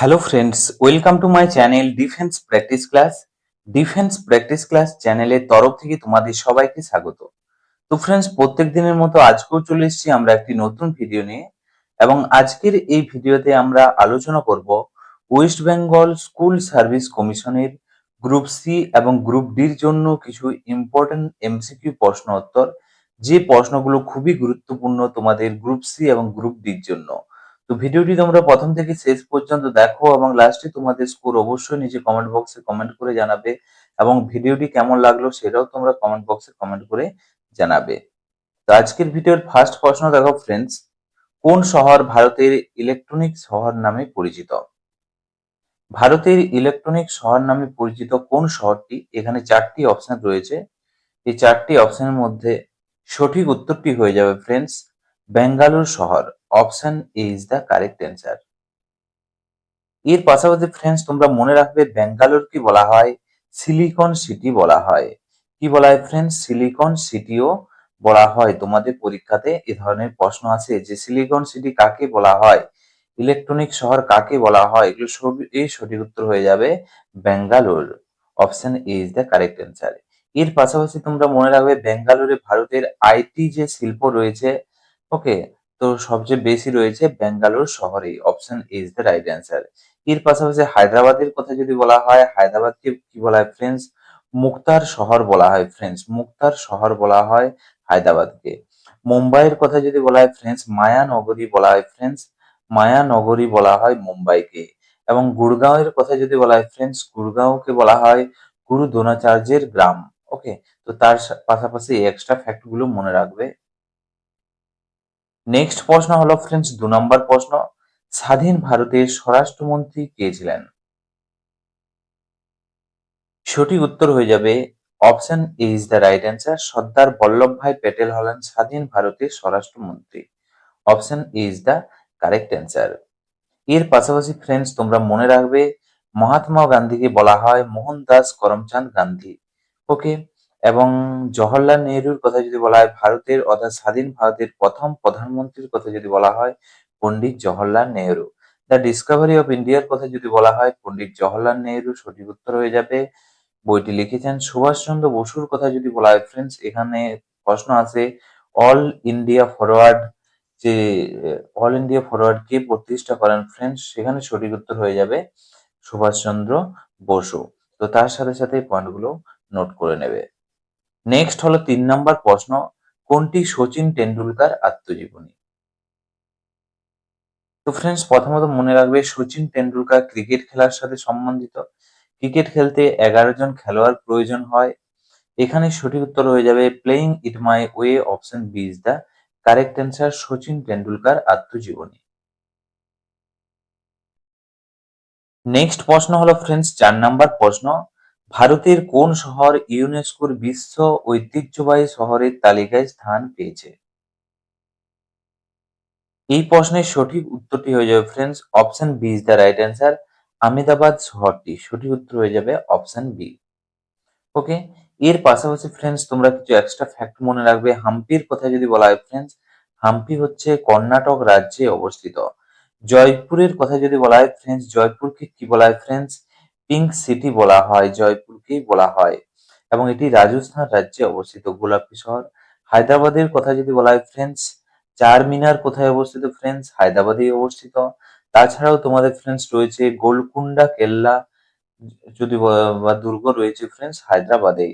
Hello friends welcome to my channel defence practice class defence practice class চ্যানেলের তরফ থেকে তোমাদের সবাইকে স্বাগত। তো ফ্রেন্ডস প্রত্যেক দিনের মতো আজকেও চলে এসেছি আমরা একটি নতুন ভিডিও নিয়ে এবং আজকের এই ভিডিওতে আমরা আলোচনা করব ওয়েস্ট বেঙ্গল স্কুল সার্ভিস কমিশনের গ্রুপ সি এবং গ্রুপ ডির জন্য কিছু ইম্পর্টেন্ট এমসিকিউ প্রশ্ন উত্তর যে প্রশ্নগুলো খুবই গুরুত্বপূর্ণ তোমাদের গ্রুপ সি এবং গ্রুপ ডির জন্য। তো ভিডিওটি তোমরা প্রথম থেকে শেষ পর্যন্ত দেখো এবং লাস্টে তোমাদের স্কোর অবশ্যই নিচে কমেন্ট বক্সে কমেন্ট করে জানাবে এবং ভিডিওটি কেমন লাগল সেটাও তোমরা কমেন্ট বক্সে কমেন্ট করে জানাবে। তো আজকের ভিডিওর ফার্স্ট প্রশ্ন দেখো ফ্রেন্ডস কোন শহর ভারতের ইলেকট্রনিক শহর নামে পরিচিত? ভারতের ইলেকট্রনিক শহর নামে পরিচিত কোন শহরটি? এখানে চারটি অপশন রয়েছে। এই চারটি অপশনের মধ্যে সঠিক উত্তরটি হয়ে যাবে ফ্রেন্ডস বেঙ্গালুর শহর। Option A is the correct answer এর পাশাপাশি ফ্রেন্ডস তোমরা মনে রাখবে বেঙ্গালুর কি বলা হয়? সিলিকন সিটি বলা হয়। কি বলা হয় ফ্রেন্ডস সিলিকন সিটিও বলা হয়। তোমাদের পরীক্ষাতে এ ধরনের প্রশ্ন আছে যে সিলিকন সিটি কাকে বলা হয়? ইলেকট্রনিক শহর কাকে বলা হয়? এগুলো এই সঠিক উত্তর হয়ে যাবে Bengaluru option A is the correct answer এর পাশাপাশি তোমরা মনে রাখবে বেঙ্গালুরে ভারতের আইটি যে শিল্প রয়েছে ওকে তো সবচেয়ে বেশি রয়েছে বেঙ্গালুর শহরেই option is the right answer এর পাশাপাশি হায়দ্রাবাদের কথা যদি বলা হয়, হায়দ্রাবাদকে কি বলা হয় ফ্রেন্ডস মুক্তার শহর বলা হয় ফ্রেন্ডস মুক্তার শহর বলা হয় হায়দ্রাবাদকে। মুম্বাইয়ের কথা যদি বলা হয় ফ্রেন্ডস মায়া নগরী বলা হয় ফ্রেন্ডস মায়া নগরী বলা হয় মুম্বাইকে। এবং গুড়গাঁওয়ের কথা যদি বলা হয় ফ্রেন্ডস গুড়গাঁওকে বলা হয় গুরু দ্রোণাচার্যের গ্রাম। ওকে তো তার পাশাপাশি এক্সট্রা ফ্যাক্টগুলো মনে রাখবে। নেক্সট প্রশ্ন হলো ফ্রেন্ডস দু নম্বর প্রশ্ন। স্বাধীন ভারতের স্বরাষ্ট্রমন্ত্রী কে ছিলেন? সঠিক উত্তর হয়ে যাবে option A is the right answer Sardar Vallabh Bhai Patel হলেন স্বাধীন ভারতের স্বরাষ্ট্রমন্ত্রী। Option A is the correct answer এর পাশাপাশি ফ্রেন্ডস তোমরা মনে রাখবে, মহাত্মা গান্ধীকে বলা হয় মোহনদাস করমচাঁদ গান্ধী। ওকে এবং জওহরলাল নেহরুর কথা যদি বলা হয়, ভারতের অর্থাৎ স্বাধীন ভারতের প্রথম প্রধানমন্ত্রীর কথা যদি বলা হয়, Pandit Jawaharlal Nehru. The discovery of ইন্ডিয়ার কথা যদি বলা হয়, পণ্ডিত জওহরলাল নেহরু সঠিক উত্তর হয়ে যাবে। বইটি লিখেছেন সুভাষচন্দ্র বসুর কথা যদি বলা হয় ফ্রেন্ডস এখানে প্রশ্ন আছে অল ইন্ডিয়া ফরওয়ার্ড যে অল ইন্ডিয়া ফরওয়ার্ড কে প্রতিষ্ঠা করেন ফ্রেন্ডস সেখানে সঠিক উত্তর হয়ে যাবে সুভাষচন্দ্র বসু। তো তার সাথে সাথে পয়েন্টগুলো নোট করে নেবে। নেক্সট হলো তিন নম্বর প্রশ্ন, কোনটি সচিন টেন্ডুলকার আত্মজীবনী? তো ফ্রেন্ডস প্রথমত মনে রাখবে, সচিন টেন্ডুলকার ক্রিকেট খেলার সাথে সম্বন্ধিত। ক্রিকেট খেলতে এগারো জন খেলোয়াড় প্রয়োজন হয়। এখানে সঠিক উত্তর হয়ে যাবে playing it my way option B is the correct answer Sachin Tendulkar আত্মজীবনী। নেক্সট প্রশ্ন হলো ফ্রেন্ডস চার নাম্বার প্রশ্ন ভারতের কোন শহর ইউনেস্কোর বিশ্ব ঐতিহ্যবাহী শহরের তালিকায় স্থান পেয়েছে? এই প্রশ্নের সঠিক উত্তরটি হয়ে যাবে friends option B is the right answer Ahmedabad শহরটি সঠিক উত্তর হয়ে যাবে অপশন বি ওকে এর পাশাপাশি ফ্রেন্ডস তোমরা কিছু এক্সট্রা ফ্যাক্ট মনে রাখবে। হাম্পির কথা যদি বলা হয় ফ্রেন্ডস হাম্পি হচ্ছে কর্ণাটক রাজ্যে অবস্থিত। জয়পুরের কথা যদি বলা হয় ফ্রেন্ডস জয়পুরকে কি বলা হয় ফ্রেন্ডস পিঙ্ক সিটি বলা হয়, জয়পুরকেই বলা হয় এবং এটি রাজস্থান রাজ্যে অবস্থিত। গোলাপি শহর, হায়দ্রাবাদের কথা যদি বলা হয়, ফ্রেন্ডস চার মিনার কোথায় অবস্থিত? ফ্রেন্ডস, হায়দ্রাবাদেই অবস্থিত। তাছাড়াও তোমাদের ফ্রেন্ডস রয়েছে গোলকুন্ডা কেল্লা, যদি বা দুর্গ রয়েছে, ফ্রেন্ডস হায়দ্রাবাদে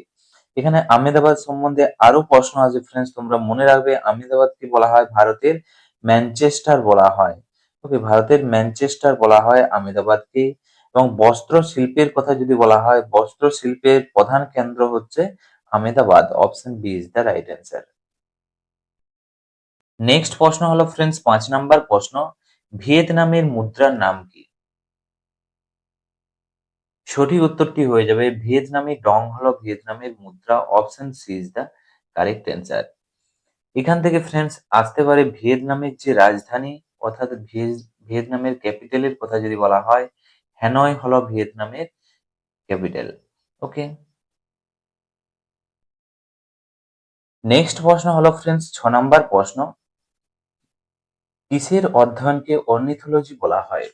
এখানে আহমেদাবাদ সম্বন্ধে আরও প্রশ্ন আছে, ফ্রেন্ডস, তোমরা মনে রাখবে, আহমেদাবাদকে বলা হয় ভারতের ম্যানচেস্টার বলা হয়। ওকে, ভারতের ম্যানচেস্টার বলা হয় আহমেদাবাদকে। এবং বস্ত্র শিল্পের কথা যদি বলা হয় বস্ত্র শিল্পের প্রধান কেন্দ্র হচ্ছে Ahmedabad. Option B is the right answer next প্রশ্ন হলো ফ্রেন্ডস পাঁচ নাম্বার প্রশ্ন, ভিয়েতনামের মুদ্রার নাম কি? সঠিক উত্তরটি হয়ে যাবে, ভিয়েতনামি ডং হলো ভিয়েতনামের মুদ্রা। Option C is the correct answer এখান থেকে ফ্রেন্ডস আসতে পারে ভিয়েতনামের যে রাজধানী, অর্থাৎ ভিয়েতনামের ক্যাপিটালের কথা যদি বলা হয় হ্যানয় হলো ভিয়েতনামের ক্যাপিটাল, ওকে? নেক্সট প্রশ্ন হলো ফ্রেন্ডস ছ নম্বর প্রশ্ন। কিসের অধ্যয়নকে অর্নিথোলজি বলা হয়?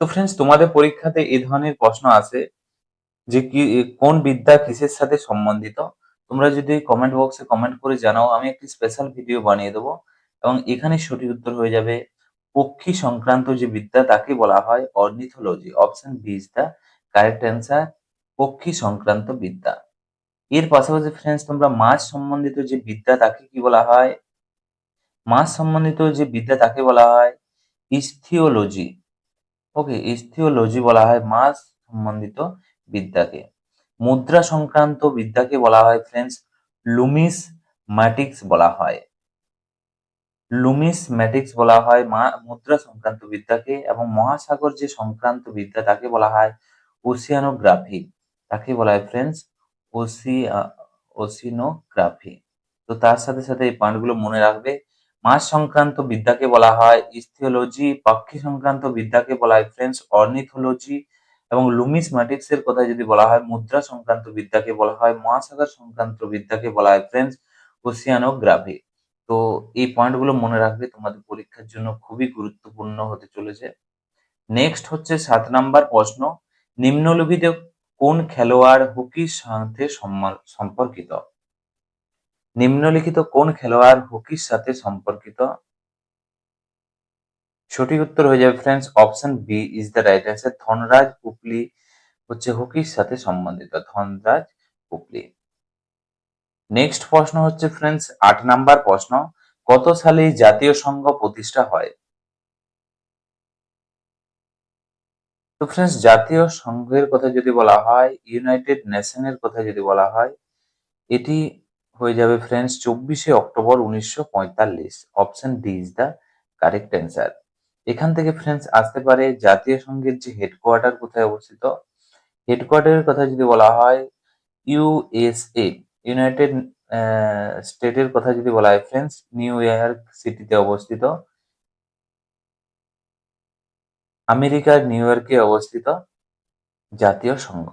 তো ফ্রেন্ডস তোমাদের পরীক্ষাতে এই ধরনের প্রশ্ন আসে যে কি, কোন বিদ্যা কিসের সাথে সম্বন্ধিত? তোমরা যদি কমেন্ট বক্সে কমেন্ট করে জানাও, আমি একটি স্পেশাল ভিডিও বানিয়ে দেবো এবং এখানে সঠিক উত্তর হয়ে যাবে পক্ষী সংক্রান্ত যে বিদ্যা, তাকে বলা হয় ornithology. Option B is the correct answer, পক্ষী সংক্রান্ত বিদ্যা। এর পাশাপাশি ফ্রেন্ডস তোমরা মাছ সম্বন্ধিত যে বিদ্যা, তাকে কি বলা হয়? মাছ সম্বন্ধিত যে বিদ্যা, তাকে বলা হয় ইস্থিওলজি। ওকে ইস্থিওলজি বলা হয় মাছ সম্বন্ধিত বিদ্যাকে। মুদ্রা সংক্রান্ত বিদ্যাকে বলা হয় ফ্রেন্ডস লুমিস ম্যাটিক্স বলা হয়। লুমিস ম্যাটিক্স বলা হয় মুদ্রা সংক্রান্ত বিদ্যাকে এবং মহাসাগর যে সংক্রান্ত বিদ্যা তাকে বলা হয় ওসিয়ানোগ্রাফি। তাকে বলা হয় ফ্রেন্ডস ওসিয়া, ওসিনোগ্রাফি। তো তার সাথে সাথে এই পয়েন্টগুলো মনে রাখবে। মাছ সংক্রান্ত বিদ্যাকে বলা হয় ইস্থিওলজি পাখি সংক্রান্ত বিদ্যাকে বলা হয় ফ্রেন্ডস অর্নিথোলজি এবং লুমিস ম্যাটিক্স এর কথা যদি বলা হয় মুদ্রা সংক্রান্ত বিদ্যাকে বলা হয় মহাসাগর সংক্রান্ত বিদ্যাকে বলা হয় ফ্রেন্ডস ওসিয়ানোগ্রাফি। তো এই পয়েন্টগুলো মনে রাখবে, তোমাদের পরীক্ষার জন্য খুবই গুরুত্বপূর্ণ হতে চলেছে। নেক্সট হচ্ছে সাত নাম্বার প্রশ্ন, নিম্নলিখিত কোন খেলোয়াড় হকির সাথে সম্পর্কিত? নিম্নলিখিত কোন খেলোয়াড় হকির সাথে সম্পর্কিত? সঠিক উত্তর হয়ে যাবে friends option B is the right answer Dhanraj, Pillay হচ্ছে হকির সাথে সম্বন্ধিত, ধনরাজ, পুপলি। নেক্সট প্রশ্ন হচ্ছে ফ্রেন্ডস আট নাম্বার প্রশ্ন, কত সালে জাতীয় সংঘ প্রতিষ্ঠা হয়? তো ফ্রেন্ডস জাতীয় সংঘের কথা যদি বলা হয় ইউনাইটেড নেশনের কথা যদি বলা হয়, এটি হয়ে যাবে ফ্রেন্ডস চব্বিশে অক্টোবর উনিশশো পঁয়তাল্লিশ। Option D is the correct answer এখান থেকে ফ্রেন্ডস আসতে পারে জাতীয় সংঘের যে হেডকোয়ার্টার কোথায় অবস্থিত? হেডকোয়ার্টারের কথা যদি বলা হয় ইউএসএ ইউনাইটেড স্টেটের কথা যদি বলা হয় ফ্রেন্ডস নিউ ইয়র্ক সিটিতে অবস্থিত। আমেরিকার নিউ ইয়র্কে অবস্থিত জাতীয় সংঘ।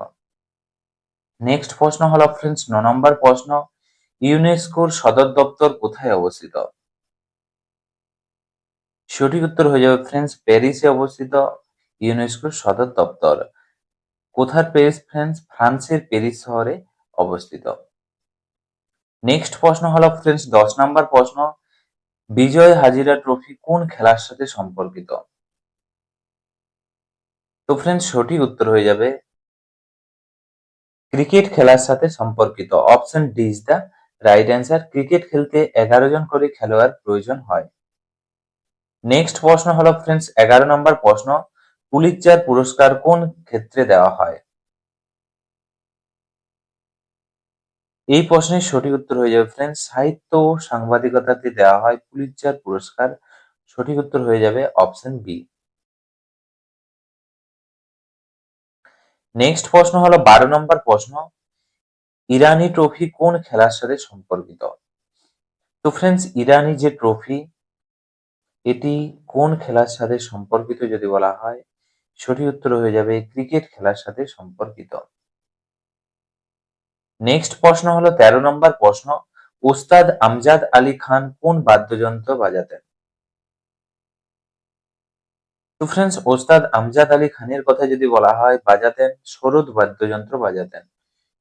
নেক্সট প্রশ্ন হলো ফ্রেন্ডস ন নম্বর প্রশ্ন ইউনেস্কোর সদর দপ্তর কোথায় অবস্থিত? সঠিক উত্তর হয়ে যাবে ফ্রেন্ডস প্যারিসে অবস্থিত ইউনেস্কোর সদর দপ্তর। কোথার প্যারিস ফ্রেন্ডস ফ্রান্সের প্যারিস শহরে অবস্থিত? নেক্সট প্রশ্ন হলো ফ্রেন্ডস দশ নম্বর প্রশ্ন। বিজয় হাজিরা ট্রফি কোন খেলার সাথে সম্পর্কিত? তো ফ্রেন্ডস সঠিক উত্তর হয়ে যাবে। ক্রিকেট খেলার সাথে সম্পর্কিত। Option D is the right answer cricket খেলতে এগারো জন করে খেলোয়াড় প্রয়োজন হয়। নেক্সট প্রশ্ন হলো ফ্রেন্ডস এগারো নম্বর প্রশ্ন। পুলিৎজার পুরস্কার কোন ক্ষেত্রে দেওয়া হয়? এই প্রশ্নের সঠিক উত্তর হয়ে যাবে ফ্রেন্ডস সাহিত্য ও সাংবাদিকতাতে দেওয়া হয় পুলিৎজার পুরস্কার। সঠিক উত্তর হয়ে যাবে অপশন বি নেক্সট প্রশ্ন হলো বারো নম্বর প্রশ্ন। ইরানি ট্রফি কোন খেলার সাথে সম্পর্কিত? তো ফ্রেন্ডস ইরানি যে ট্রফি এটি কোন খেলার সাথে সম্পর্কিত যদি বলা হয়? সঠিক উত্তর হয়ে যাবে ক্রিকেট খেলার সাথে সম্পর্কিত। নেক্সট প্রশ্ন হলো তেরো নম্বর প্রশ্ন ওস্তাদ আমজাদ আলী খান কোন বাদ্যযন্ত্র বাজাতেন? তো ফ্রেন্ডস ওস্তাদ আমজাদ আলী খানের কথা যদি বলা হয়, বাজাতেন সরোদ বাদ্যযন্ত্র বাজাতেন।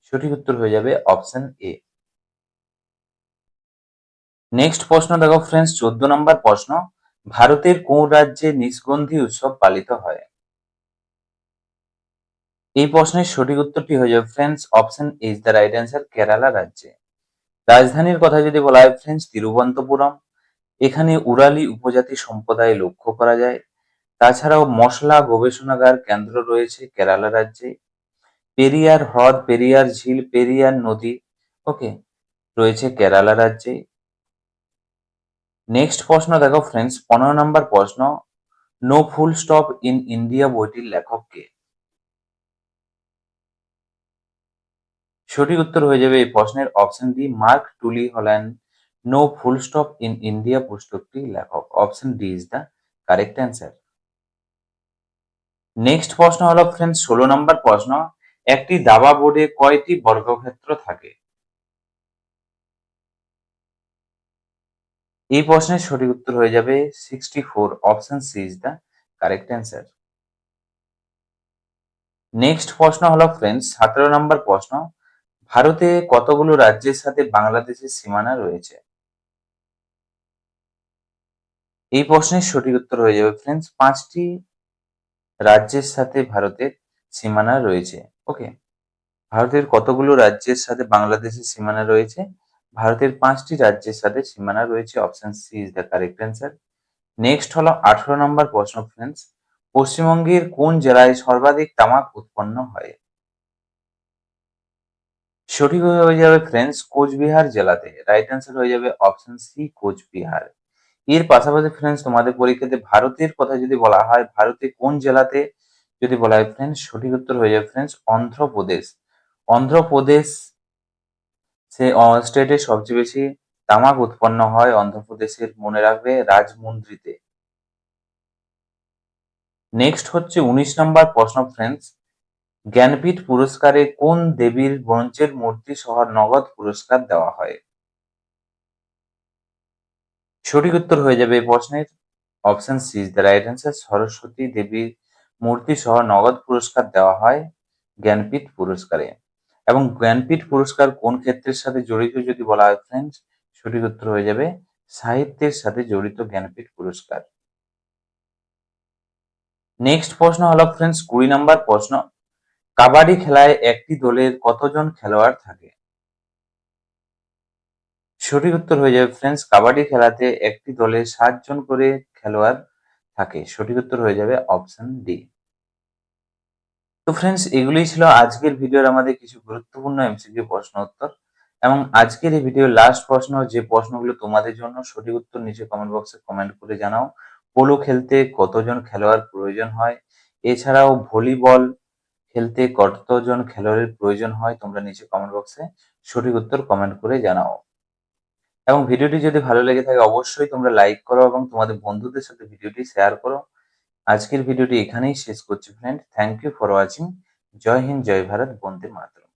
সঠিক উত্তর হয়ে যাবে অপশন এ নেক্সট প্রশ্ন দেখো ফ্রেন্ডস চোদ্দ নম্বর প্রশ্ন, ভারতের কোন রাজ্যে নিষ্গন্ধি উৎসব পালিত হয়? এই প্রশ্নের সঠিক উত্তরটি হয়ে যাবে friends option is the right answer Kerala রাজ্যে। রাজধানীর কথা যদি বলা হয় ফ্রেন্ডস তিরুবন্তপুরম এখানে উরালি উপজাতি সম্প্রদায় লক্ষ্য করা যায়। তাছাড়াও মশলা গবেষণাগার কেন্দ্র রয়েছে কেরালা রাজ্যে। পেরিয়ার হ্রদ, পেরিয়ার ঝিল, পেরিয়ার নদী, ওকে, রয়েছে কেরালা রাজ্যে। নেক্সট প্রশ্ন, দেখো ফ্রেন্ডস পনেরো নম্বর প্রশ্ন। No full stop in India বইটির লেখক সঠিক উত্তর হয়ে যাবে এই প্রশ্নের অপশন ডি মার্ক টুলি হলেন no full stop in India পুস্তকটি লেখক। Option D is the correct answer next প্রশ্ন হলো ফ্রেন্ডস ষোলো নম্বর প্রশ্ন। একটি দাবা বোর্ডে কয়টি বর্গক্ষেত্র থাকে? এই প্রশ্নের সঠিক উত্তর হয়ে যাবে sixty four option C is the correct answer next প্রশ্ন হলো ফ্রেন্ডস সতেরো নম্বর প্রশ্ন। ভারতে কতগুলো রাজ্যের সাথে বাংলাদেশের সীমানা রয়েছে? এই প্রশ্নের সঠিক উত্তর হয়ে যাবে ফ্রেন্ডস পাঁচটি রাজ্যের সাথে ভারতের সীমানা রয়েছে। ওকে ভারতের কতগুলো রাজ্যের সাথে বাংলাদেশের সীমানা রয়েছে? ভারতের পাঁচটি রাজ্যের সাথে সীমানা রয়েছে option C is the correct answer next হলো আঠারো নম্বর প্রশ্ন ফ্রেন্ডস পশ্চিমবঙ্গের কোন জেলায় সর্বাধিক তামাক উৎপন্ন হয়? সঠিক হয়ে যাবে ফ্রেন্ডস কোচবিহার জেলাতে। রাইট অ্যান্সার হয়ে যাবে অপশন সি কোচবিহার। এর পাশাপাশি ফ্রেন্ডস তোমাদের পরীক্ষাতে ভারতের কথা যদি বলা হয়, ভারতে কোন জেলাতে যদি বলা হয় ফ্রেন্ডস সঠিক উত্তর হয়ে যাবে ফ্রেন্ডস অন্ধ্রপ্রদেশ। অন্ধ্রপ্রদেশ সে স্টেটে সবচেয়ে বেশি তামাক উৎপন্ন হয় অন্ধ্রপ্রদেশের, মনে রাখবে রাজমুন্দ্রিতে। নেক্সট হচ্ছে উনিশ নম্বর প্রশ্ন ফ্রেন্ডস জ্ঞানপীঠ পুরস্কারে কোন দেবীর ব্রোঞ্জের মূর্তি সহ নগদ পুরস্কার দেওয়া হয়? সঠিক উত্তর হয়ে যাবে এই প্রশ্নের। Option C the right answer. Saraswati দেবীর মূর্তি সহ নগদ পুরস্কার দেওয়া হয় জ্ঞানপীঠ পুরস্কারে। এবং জ্ঞানপীঠ পুরস্কার কোন ক্ষেত্রের সাথে জড়িত যদি বলা হয় ফ্রেন্ডস সঠিক উত্তর হয়ে যাবে সাহিত্যের সাথে জড়িত জ্ঞানপীঠ পুরস্কার। নেক্সট প্রশ্ন হলো ফ্রেন্ডস কুড়ি নম্বর প্রশ্ন। কাবাডি খেলায় একটি দলের কতজন খেলোয়াড় থাকে? সঠিক উত্তর হয়ে যাবে ফ্রেন্ডস কাবাডি খেলাতে একটি দলে সাতজন করে খেলোয়াড় থাকে। সঠিক উত্তর হয়ে যাবে অপশন ডি তো ফ্রেন্ডস এগুলোই ছিল আজকের ভিডিওর আমাদের কিছু গুরুত্বপূর্ণ এমসিকিউ প্রশ্ন উত্তর এবং আজকের এই ভিডিওর লাস্ট প্রশ্ন, যে প্রশ্নগুলো তোমাদের জন্য সঠিক উত্তর নিচে কমেন্ট বক্সে কমেন্ট করে জানাও। পোলো খেলতে কতজন খেলোয়াড় প্রয়োজন হয়? এছাড়াও ভলিবল খেলতে কতজন খেলোয়াড়ের প্রয়োজন হয় তোমরা নিচে কমেন্ট বক্সে সঠিক উত্তর কমেন্ট করে জানাও। এবং ভিডিওটি যদি ভালো লেগে থাকে অবশ্যই তোমরা লাইক করো এবং তোমাদের বন্ধুদের সাথে ভিডিওটি শেয়ার করো। আজকের ভিডিওটি এখানেই শেষ করছি friend thank you for watching জয় হিন্দ, জয় ভারত, বন্দে মাতরম।